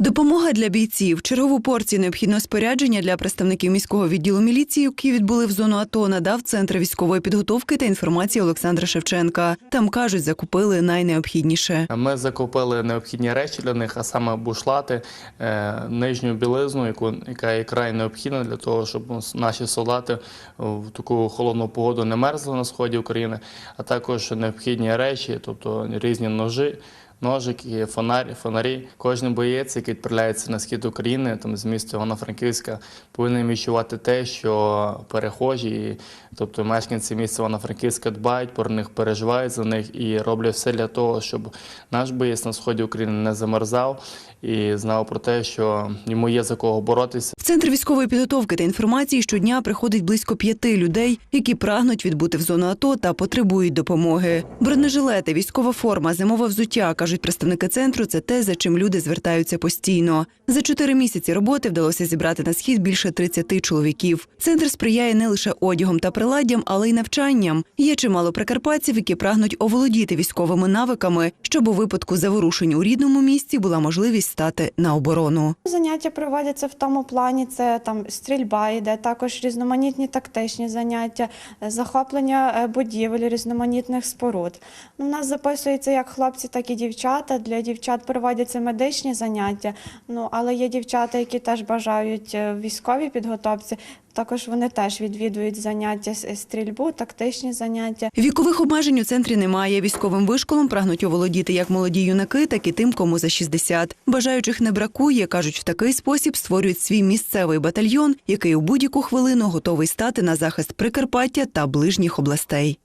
Допомога для бійців. Чергову порцію необхідного спорядження для представників міського відділу міліції, які відбули в зону АТО, надав Центр військової підготовки та інформації Олександра Шевченка. Там кажуть, закупили найнеобхідніше. Ми закупили необхідні речі для них, а саме бушлати, е, нижню білизну, яку, яка є край необхідна для того, щоб наші солдати в таку холодну погоду не мерзли на сході України, а також необхідні речі, тобто різні ножі. Ножики, фонарі, фонарі. Кожен боєць, який відправляється на схід України, там з міста Івано-Франківська, повинен відчувати те, що перехожі, тобто мешканці міста Івано-Франківська дбають про них, переживають за них і роблять все для того, щоб наш боєць на сході України не замерзав і знав про те, що йому є за кого боротися. В центр військової підготовки та інформації щодня приходить близько п'яти людей, які прагнуть відбути в зону АТО та потребують допомоги. Бронежилети, військова форма, зимове взуття кажуть представники центру. Це те, за чим люди звертаються постійно. За чотири місяці роботи вдалося зібрати на схід більше 30 чоловіків. Центр сприяє не лише одягом та приладдям, але й навчанням. Є чимало прикарпатців, які прагнуть оволодіти військовими навиками, щоб у випадку заворушень у рідному місті була можливість стати на оборону. Заняття проводяться в тому плані: це там стрільба йде, також різноманітні тактичні заняття, захоплення е, будівель, різноманітних споруд. У нас записується як хлопці, так і дівчата. Для дівчат проводяться медичні заняття. Ну але є дівчата, які теж бажають е, військовій підготовці. Також вони теж відвідують заняття стрільбу, тактичні заняття. Вікових обмежень у центрі немає. Військовим вишколом прагнуть оволодіти як молоді юнаки, так і тим, кому за 60. Бажаючих не бракує. кажуть, в такий спосіб створюють свій місцевий батальйон, який у будь-яку хвилину готовий стати на захист Прикарпаття та ближніх областей.